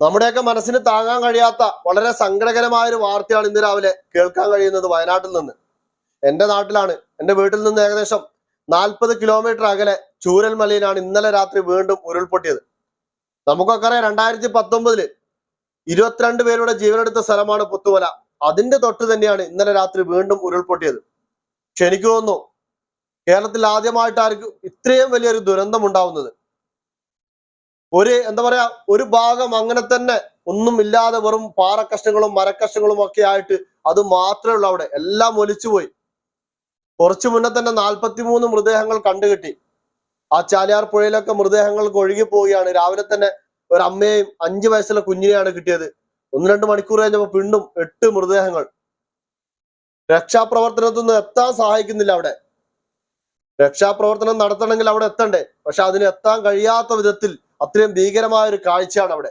നമ്മുടെയൊക്കെ മനസ്സിന് താങ്ങാൻ കഴിയാത്ത വളരെ സങ്കടകരമായ ഒരു വാർത്തയാണ് ഇന്ന് രാവിലെ കേൾക്കാൻ കഴിയുന്നത് വയനാട്ടിൽ നിന്ന്. എന്റെ നാട്ടിലാണ് എന്റെ വീട്ടിൽ നിന്ന് ഏകദേശം നാൽപ്പത് കിലോമീറ്റർ അകലെ ചൂരൽമലയിലാണ് ഇന്നലെ രാത്രി വീണ്ടും ഉരുൾപൊട്ടിയത്. നമുക്കൊക്കെ അറിയാം രണ്ടായിരത്തി പത്തൊമ്പതിൽ ഇരുപത്തിരണ്ട് പേരുടെ ജീവനെടുത്ത സ്ഥലമാണ് പുത്തുമല അതിന്റെ തൊട്ട് തന്നെയാണ് ഇന്നലെ രാത്രി വീണ്ടും ഉരുൾപൊട്ടിയത്. തോന്നുന്നു കേരളത്തിൽ ആദ്യമായിട്ടായിരിക്കും ഇത്രയും വലിയൊരു ദുരന്തം ഉണ്ടാവുന്നത്. ഒരു എന്താ പറയാ ഒരു ഭാഗം അങ്ങനെ തന്നെ ഒന്നും ഇല്ലാതെ വെറും പാറക്കഷ്ണങ്ങളും മരക്കഷ്ണങ്ങളും ഒക്കെ ആയിട്ട് അത് മാത്രമേ ഉള്ളൂ അവിടെ. എല്ലാം ഒലിച്ചുപോയി കുറച്ചു മുന്നേ തന്നെ നാൽപ്പത്തിമൂന്ന് മൃതദേഹങ്ങൾ കണ്ടുകിട്ടി. ആ ചാലിയാർ പുഴയിലൊക്കെ മൃതദേഹങ്ങൾ ഒഴുകി പോവുകയാണ്. രാവിലെ തന്നെ ഒരു അമ്മയും അഞ്ചു വയസ്സുള്ള കുഞ്ഞിനെയാണ് കിട്ടിയത്. ഒന്ന് രണ്ട് മണിക്കൂർ കഴിഞ്ഞപ്പോൾ വീണ്ടും എട്ട് മൃതദേഹങ്ങൾ. രക്ഷാപ്രവർത്തനത്തൊന്നും എത്താൻ സഹായിക്കുന്നില്ല അവിടെ. രക്ഷാപ്രവർത്തനം നടത്തണമെങ്കിൽ അവിടെ എത്തണ്ടേ? പക്ഷെ അതിന് എത്താൻ കഴിയാത്ത വിധത്തിൽ അത്രയും ഭീകരമായ ഒരു കാഴ്ചയാണ് അവിടെ.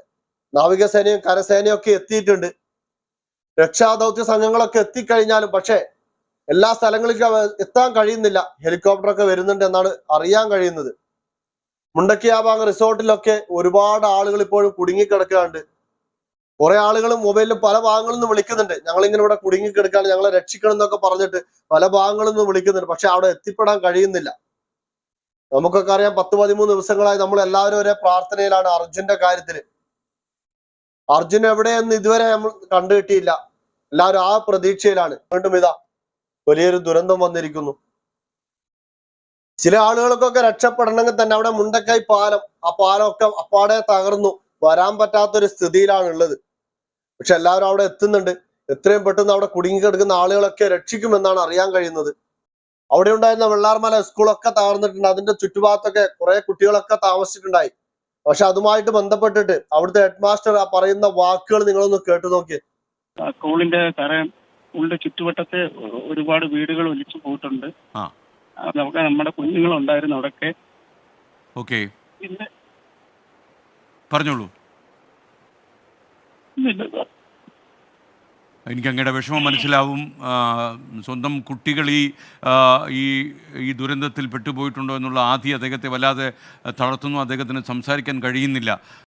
നാവികസേനയും കരസേനയും ഒക്കെ എത്തിയിട്ടുണ്ട്. രക്ഷാദൗത്യ സംഘങ്ങളൊക്കെ എത്തിക്കഴിഞ്ഞാലും പക്ഷേ എല്ലാ സ്ഥലങ്ങളിലും എത്താൻ കഴിയുന്നില്ല. ഹെലികോപ്റ്റർ ഒക്കെ വരുന്നുണ്ട് എന്നാണ് അറിയാൻ കഴിയുന്നത്. മുണ്ടക്കിയാബാങ് റിസോർട്ടിലൊക്കെ ഒരുപാട് ആളുകൾ ഇപ്പോഴും കുടുങ്ങിക്കിടക്കാറുണ്ട് കുറെ ആളുകൾ മൊബൈലിൽ പല ഭാഗങ്ങളിൽ നിന്ന് വിളിക്കുന്നുണ്ട്. ഞങ്ങൾ ഇങ്ങനെ ഇവിടെ കുടുങ്ങിക്കിടക്കാണ് ഞങ്ങളെ രക്ഷിക്കണം എന്നൊക്കെ പറഞ്ഞിട്ട് പല ഭാഗങ്ങളിൽ നിന്ന് വിളിക്കുന്നുണ്ട്. പക്ഷെ അവിടെ എത്തിപ്പെടാൻ കഴിയുന്നില്ല. നമുക്കൊക്കെ അറിയാം പത്ത് പതിമൂന്ന് ദിവസങ്ങളായി നമ്മൾ എല്ലാവരും ഒരേ പ്രാർത്ഥനയിലാണ് അർജുന്റെ കാര്യത്തിൽ അർജുൻ എവിടെയെന്ന് ഇതുവരെ നമ്മൾ കണ്ടുകിട്ടിയില്ല. എല്ലാവരും ആ പ്രതീക്ഷയിലാണ്. വീണ്ടും ഇതാ വലിയൊരു ദുരന്തം വന്നിരിക്കുന്നു. ചില ആളുകൾക്കൊക്കെ രക്ഷപ്പെടണമെങ്കിൽ തന്നെ അവിടെ മുണ്ടക്കായി പാലം ആ പാലമൊക്കെ അപ്പാടെ തകർന്നു. വരാൻ പറ്റാത്തൊരു സ്ഥിതിയിലാണ് ഉള്ളത് പക്ഷെ എല്ലാവരും അവിടെ എത്തുന്നുണ്ട്. എത്രയും പെട്ടെന്ന് അവിടെ കുടുങ്ങിക്കിടക്കുന്ന ആളുകളൊക്കെ രക്ഷിക്കുമെന്നാണ് അറിയാൻ കഴിയുന്നത്. അവിടെ ഉണ്ടായിരുന്ന വെള്ളാർമല സ്കൂളൊക്കെ തകർന്നിട്ടുണ്ട്. അതിന്റെ ചുറ്റുഭാഗത്തൊക്കെ കുറെ കുട്ടികളൊക്കെ താമസിച്ചിട്ടുണ്ടായി. പക്ഷെ അതുമായിട്ട് ബന്ധപ്പെട്ടിട്ട് അവിടുത്തെ ഹെഡ് മാസ്റ്റർ ആ പറയുന്ന വാക്കുകൾ നിങ്ങളൊന്ന് കേട്ടു നോക്കിയേ ആ സ്കൂളിന്റെ സ്കൂളിന്റെ ചുറ്റുവട്ടത്ത് ഒരുപാട് വീടുകൾ ഒലിച്ചു പോയിട്ടുണ്ട്. നമുക്ക് നമ്മുടെ കുഞ്ഞുങ്ങളുണ്ടായിരുന്നു അവിടെയൊക്കെ ഓക്കെ. പിന്നെ പറഞ്ഞോളൂ. എനിക്ക് അങ്ങയുടെ വിഷമം മനസ്സിലാവും. സ്വന്തം കുട്ടികൾ ഈ ഈ ഈ ദുരന്തത്തിൽ പെട്ടുപോയിട്ടുണ്ടോ എന്നുള്ള ആദ്യം അദ്ദേഹത്തെ വല്ലാതെ തളർത്തുന്നു. അദ്ദേഹത്തിന് സംസാരിക്കാൻ കഴിയുന്നില്ല.